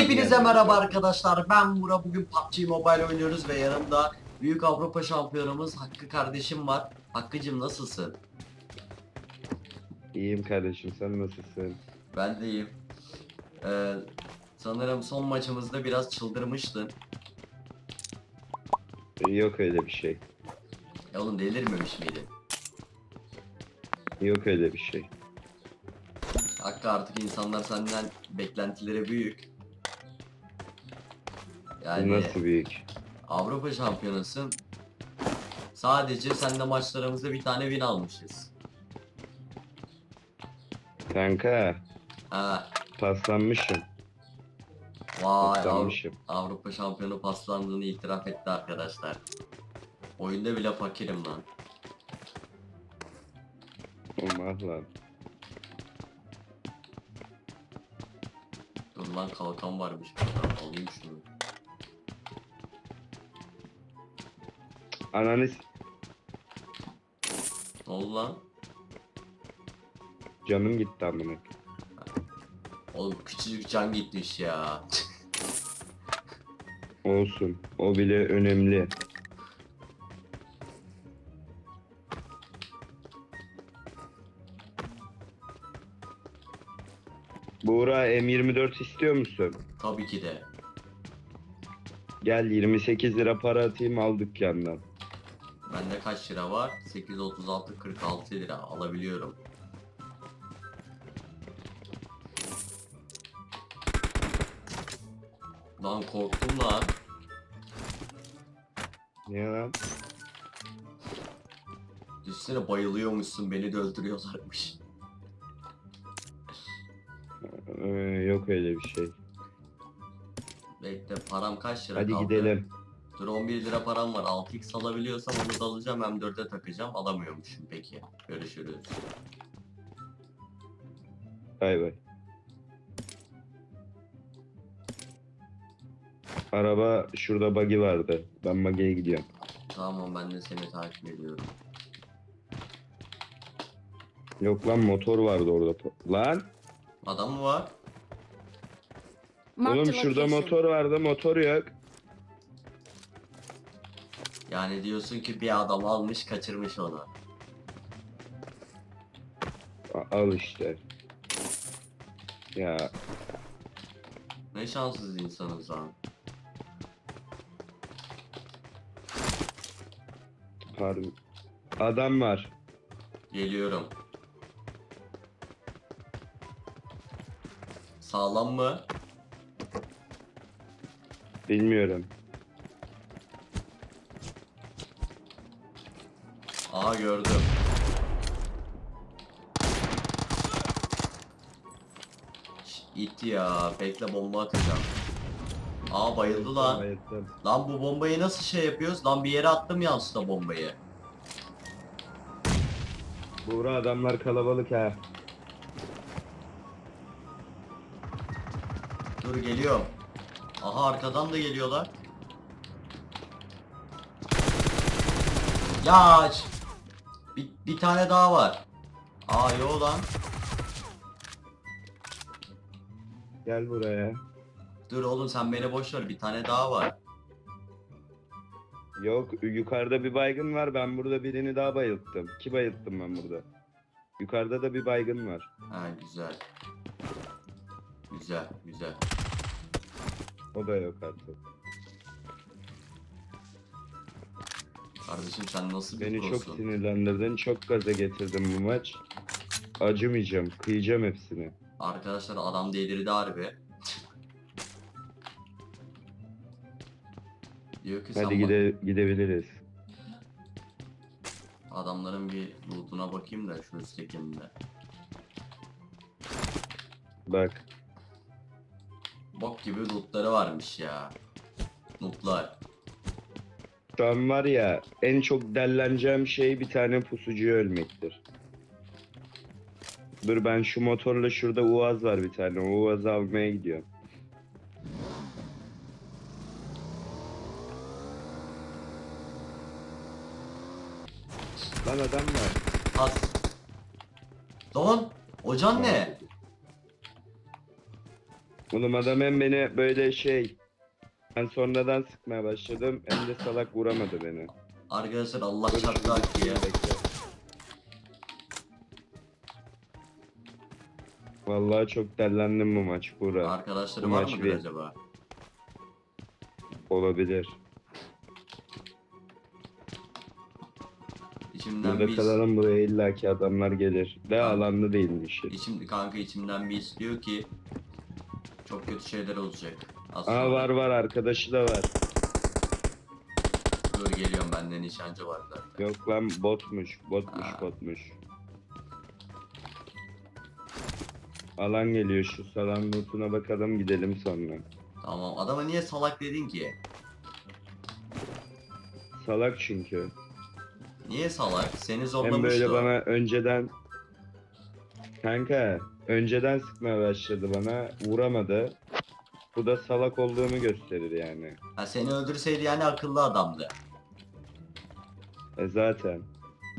Hepinize merhaba arkadaşlar. Ben Mura. Bugün PUBG Mobile oynuyoruz ve yanımda Büyük Avrupa Şampiyonumuz Hakkı kardeşim var. Hakkıcım nasılsın? İyiyim kardeşim sen nasılsın? Ben de iyiyim. Ee, sanırım son maçımızda biraz çıldırmıştın. Yok öyle bir şey. Ya oğlum delirmemiş miydin? Yok öyle bir şey. Hakkı artık insanlar senden beklentileri büyük. Yani Nasıl büyük? Avrupa şampiyonusun. Sadece seninle maçlarımızda bir tane win almışız. Kanka Ha, paslanmışım. vay Av- Paslanmışım. Avrupa şampiyonu paslandığını itiraf etti arkadaşlar. Oyunda bile fakirim lan. Olmaz lan. Dur lan kalkan varmış burada. Alayım şunu. Ananı s- Ne oldu lan? canım gitti amına. Oğlum küçücük can gitmiş ya. Olsun. O bile önemli. Buğra M24 istiyor musun? Tabii ki de. Gel 28 lira para atayım al dükkandan. Bende kaç lira var? 836 46 lira alabiliyorum. Lan korktum lan. Niye lan? Düşsene bayılıyormuşsun beni de öldürüyorlarmış. Ee, yok öyle bir şey. Bekle param kaç lira Hadi kaldı? gidelim. Dur 11 lira param var. 6x alabiliyorsam onu da alacağım M4'e takacağım. Alamıyormuşum peki. Görüşürüz. Bay bay. Araba şurada buggy vardı. Ben buggy'ye gidiyorum. Tamam ben de seni takip ediyorum. Yok lan motor vardı orada. Lan Adam mı var? Marked oğlum a şurada location. motor vardı motor yok. Yani diyorsun ki bir adam almış kaçırmış onu. A- al işte. Ya Ne şanssız insanız lan. harbi. Adam var. Geliyorum. Sağlam mı? Bilmiyorum. Aa gördüm. İt ya. Bekle bomba atacağım. Aa bayıldı lan. Bayıldım. Lan bu bombayı nasıl şey yapıyoruz? Lan bir yere attım yanlışlıkla bombayı. Buğra adamlar kalabalık ha. Dur geliyorum. Aha arkadan da geliyorlar. Ya bir, bir tane daha var. Aa yo lan. Gel buraya. Dur oğlum sen beni boş ver bir tane daha var. Yok yukarıda bir baygın var. Ben burada birini daha bayılttım. Ki bayılttım ben burada. Yukarıda da bir baygın var. Ha güzel. Güzel güzel. O da yok artık. Kardeşim sen nasıl bir Beni çok prosun? sinirlendirdin. Çok gaza getirdin bu maç. Acımayacağım. Kıyacağım hepsini. Arkadaşlar adam delirdi harbi. Diyor ki sen Hadi bak- gide gidebiliriz. adamların bir lootuna bakayım da şu üsttekinde. Bak. Bok gibi lootları varmış ya. Lootlar. Şu an var ya en çok delleneceğim şey bir tane pusucuyu ölmektir. Dur ben şu motorla şurada Uaz var bir tane. O Uaz'ı almaya gidiyorum. Lan adam var. At. Lan! Ocan ne? Oğlum adam hem beni böyle şey ben sonradan sıkmaya başladım hem de salak vuramadı beni. Arkadaşlar Allah çarptı şunu Hakkı'ya. bekle. Vallahi çok dellendim bu maç Buğra. Arkadaşları Bu var maç mıdır bir. acaba? Olabilir. İçimden Burada bir kalalım buraya illaki adamlar gelir. De alanda değilmiş. içim kanka içimden bir istiyor ki çok kötü şeyler olacak. Az Aa var var arkadaşı da var. Dur geliyorum bende nişancı var zaten. Yok lan botmuş. Botmuş Aa. botmuş. Alan geliyor şu salan lootuna bakalım gidelim sonra. Tamam adama niye salak dedin ki? Salak çünkü. Niye salak? Seni Hem zorlamıştı böyle bana önceden Kanka önceden sıkmaya başladı bana vuramadı. Bu da salak olduğumu gösterir yani. Ha, seni öldürseydi yani akıllı adamdı. E zaten.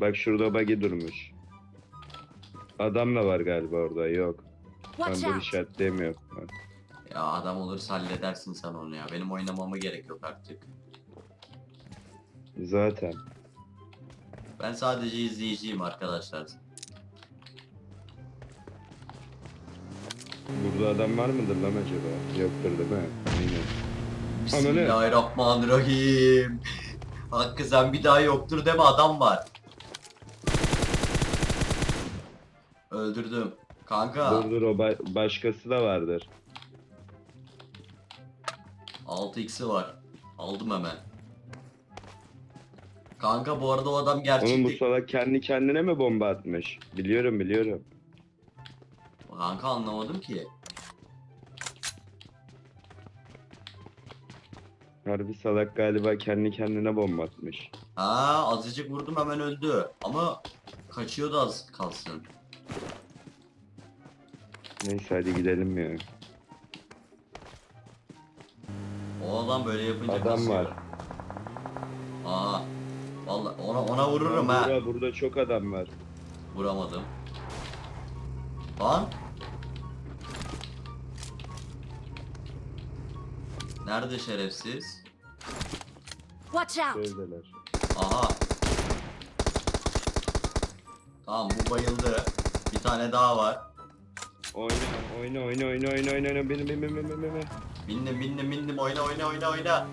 Bak şurada buggy durmuş. Adam da var galiba orada yok. Ben Watch de out! işaretleyemiyorum. Ya adam olursa halledersin sen onu ya. Benim oynamama gerek yok artık. Zaten. Ben sadece izleyiciyim arkadaşlar. Burada adam var mıdır lan acaba? Yoktur değil mi? Aynen. Bismillahirrahmanirrahim. Hakkı sen bir daha yoktur deme adam var. Öldürdüm. Kanka Dur dur o ba- başkası da vardır. 6x'i var. Aldım hemen. Kanka bu arada o adam Onun bu gerçekten... salak kendi kendine mi bomba atmış? Biliyorum biliyorum. Kanka anlamadım ki. Harbi salak galiba kendi kendine bomba atmış. Ha azıcık vurdum hemen öldü. Ama kaçıyordu az kalsın. Neyse hadi gidelim ya. O adam böyle yapınca Adam kasıyor. var. Aa. Vallahi ona ona vururum ha. Burada, burada çok adam var. Vuramadım. Lan. Nerede şerefsiz? Watch out! Şöyleler. Aha. Tamam bu bayıldı. Bir tane daha var. Oyna oyna oyna oyna oyna oyna oyna benim benim benim benim benim. Bindim bindim bindim oyna oyna oyna oyna.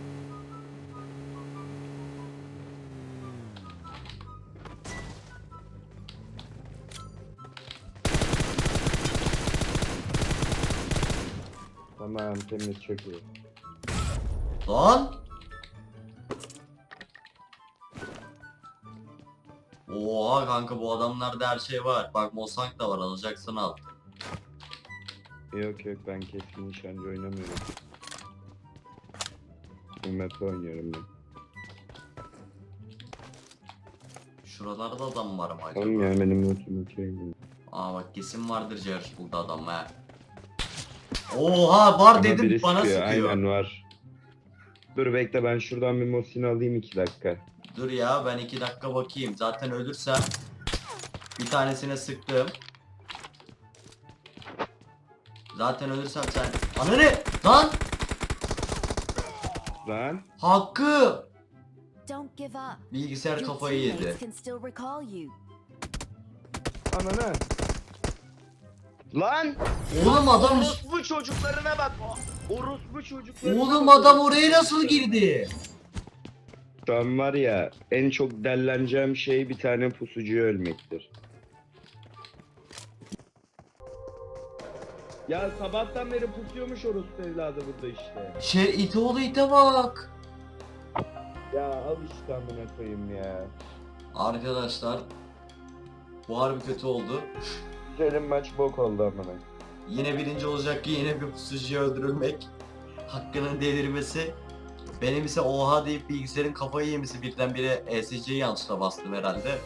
Tamam temiz iyi. Lan. Oha kanka bu adamlarda her şey var. Bak Mosang da var alacaksan al. Yok yok ben keskin nişancı oynamıyorum. UMP oynuyorum ben. Şuralarda adam var mı acaba? Oğlum ya benim lootum okey. Aa bak kesin vardır Jarış burada adam ha. Oha var Ama dedim biri bana sıkıyor. Aynen var. Dur bekle ben şuradan bir Mosin alayım iki dakika. Dur ya ben iki dakika bakayım. Zaten ölürsem bir tanesine sıktım. Zaten ölürsem sen... Ananı! Lan! Lan Hakkı! Don't give up. Bilgisayar kafayı yedi. ananı. Lan! Oğlum adam... Orospu çocuklarına bak. Orospu çocuklarına Oğlum bak. adam oraya nasıl girdi? An var ya en çok delleneceğim şey bir tane pusucuya ölmektir. Ya sabahtan beri pusuyormuş orospu evladı burada işte. Şey ite oğlu ite bak. Ya al işte amına koyayım ya. Arkadaşlar bu harbi kötü oldu. Güzelim maç bok oldu amına. Yine birinci olacak ki yine bir pusucuya öldürülmek. Hakkının delirmesi. Benim ise oha deyip bilgisayarın kafayı yemesi birdenbire ESC'yi yanlışla bastım herhalde.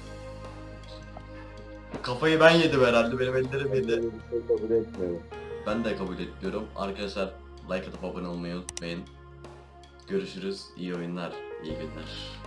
Kafayı ben yedim herhalde benim ellerim yedi. Şey kabul etmiyorum. Ben de kabul ediyorum. Arkadaşlar like atıp abone olmayı unutmayın. Görüşürüz. İyi oyunlar. iyi günler.